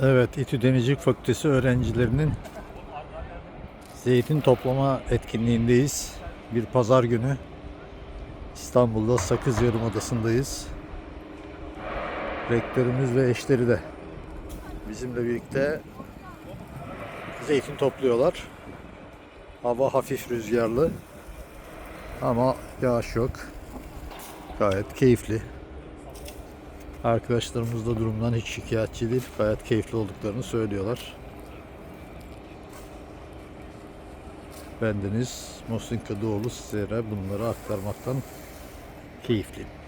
Evet, İTÜ Denizcilik Fakültesi öğrencilerinin zeytin toplama etkinliğindeyiz. Bir pazar günü İstanbul'da Sakız Yarımadası'ndayız. Rektörümüz ve eşleri de bizimle birlikte zeytin topluyorlar. Hava hafif rüzgarlı ama yağış yok. Gayet keyifli. Arkadaşlarımız da durumdan hiç şikayetçi değil. Gayet keyifli olduklarını söylüyorlar. Bendeniz Muhsin Kadıoğlu sizlere bunları aktarmaktan keyifliyim.